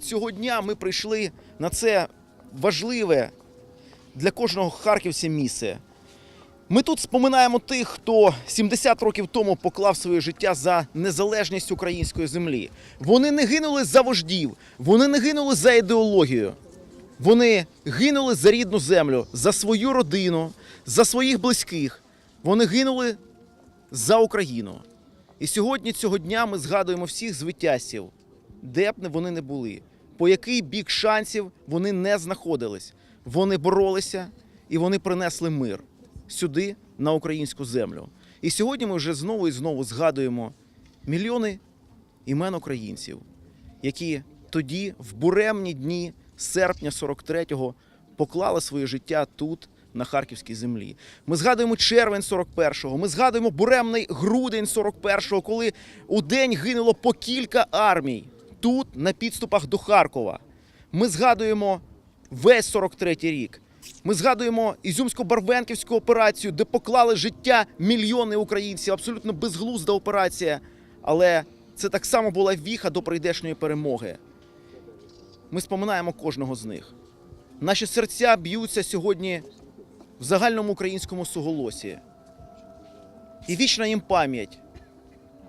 Цього дня ми прийшли на це важливе для кожного харківця місце. Ми тут споминаємо тих, хто 70 років тому поклав своє життя за незалежність української землі. Вони не гинули за вождів, вони не гинули за ідеологію. Вони гинули за рідну землю, за свою родину, за своїх близьких. Вони гинули за Україну. І сьогодні цього дня ми згадуємо всіх звитязців, де б вони не були, по який бік шансів вони не знаходились. Вони боролися і вони принесли мир сюди, на українську землю. І сьогодні ми вже знову і знову згадуємо мільйони імен українців, які тоді, в буремні дні серпня 43-го, поклали своє життя тут, на харківській землі. Ми згадуємо червень 41-го, ми згадуємо буремний грудень 41-го, коли у день гинуло по кілька армій тут, на підступах до Харкова. Ми згадуємо весь 43-й рік. Ми згадуємо Ізюмсько-Барвенківську операцію, де поклали життя мільйони українців. Абсолютно безглузда операція. Але це так само була віха до прийдешньої перемоги. Ми споминаємо кожного з них. Наші серця б'ються сьогодні в загальному українському суголосі. І вічна їм пам'ять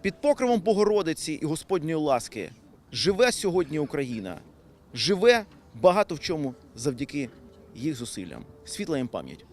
під покровом Богородиці і Господньої ласки живе сьогодні Україна. Живе багато в чому завдяки їх зусиллям. Світла їм пам'ять.